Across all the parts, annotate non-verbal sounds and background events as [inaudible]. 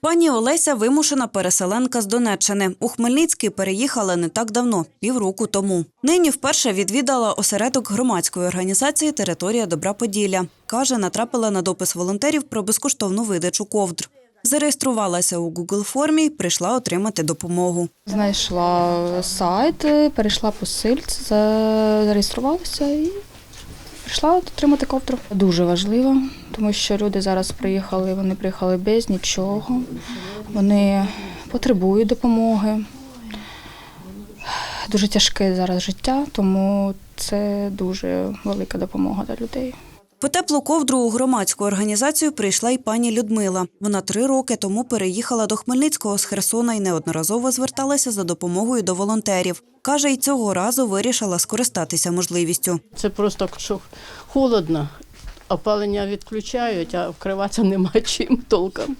Пані Олеся вимушена переселенка з Донеччини. У Хмельницький переїхала не так давно, півроку тому. Нині вперше відвідала осередок громадської організації Територія Добра Поділля. Каже, натрапила на допис волонтерів про безкоштовну видачу ковдр. Зареєструвалася у Google формі і прийшла отримати допомогу. Знайшла сайт, перейшла по сильці, зареєструвалася і прийшла отримати ковдру. Дуже важливо, тому що люди зараз приїхали, вони приїхали без нічого, вони потребують допомоги. Дуже тяжке зараз життя, тому це дуже велика допомога для людей. По теплу ковдру у громадську організацію прийшла й пані Людмила. Вона три роки тому переїхала до Хмельницького з Херсона і неодноразово зверталася за допомогою до волонтерів. Каже, й цього разу вирішила скористатися можливістю. Це просто що холодно, опалення відключають, а вкриватися нема [laughs] чим толком.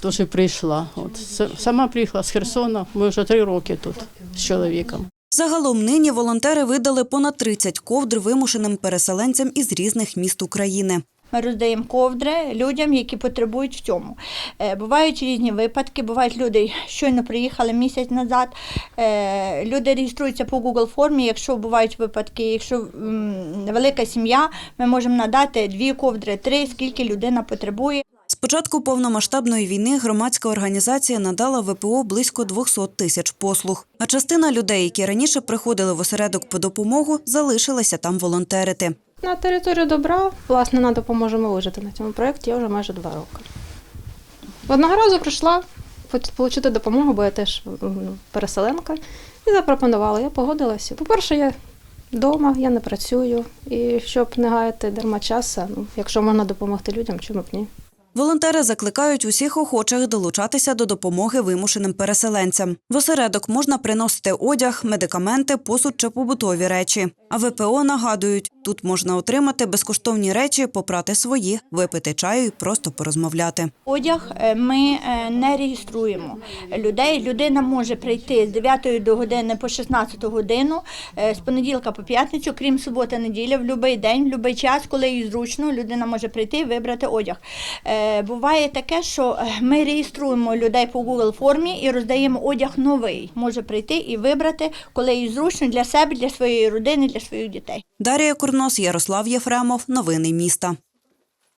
Тож і прийшла. От сама приїхала з Херсона. Ми вже три роки тут з чоловіком. Загалом нині волонтери видали понад 30 ковдр вимушеним переселенцям із різних міст України. Ми роздаємо ковдри людям, які потребують в цьому. Е, Бувають різні випадки. Бувають люди, щойно приїхали місяць назад. Е, Люди реєструються по Google формі. Якщо бувають випадки, якщо велика сім'я, ми можемо надати дві ковдри, три, скільки людина потребує. Початку повномасштабної війни громадська організація надала ВПО близько 200 тисяч послуг. А частина людей, які раніше приходили в осередок по допомогу, залишилася там волонтерити. На територію добра, власне, нам допоможемо вижити на цьому проєкті я вже майже два роки. Одного разу прийшла отримати допомогу, бо я теж переселенка, і запропонувала. Я погодилася. По-перше, я вдома, я не працюю, і щоб не гаяти дарма часу, ну, якщо можна допомогти людям, чому б ні. Волонтери закликають усіх охочих долучатися до допомоги вимушеним переселенцям. В осередок можна приносити одяг, медикаменти, посуд чи побутові речі. А ВПО нагадують, тут можна отримати безкоштовні речі, попрати свої, випити чаю і просто порозмовляти. Одяг е, ми е, не реєструємо людей. Людина може прийти з 9 до години по 16 годину, е, з понеділка по п'ятницю, крім суботи, неділя, в будь-який день, в будь-який час, коли їй зручно, людина може прийти і вибрати одяг. Е, Буває таке, що е, ми реєструємо людей по Google формі і роздаємо одяг новий. Може прийти і вибрати, коли їй зручно для себе, для своєї родини, для своїх дітей. Дарія Курнос, Ярослав Єфремов. Новини міста.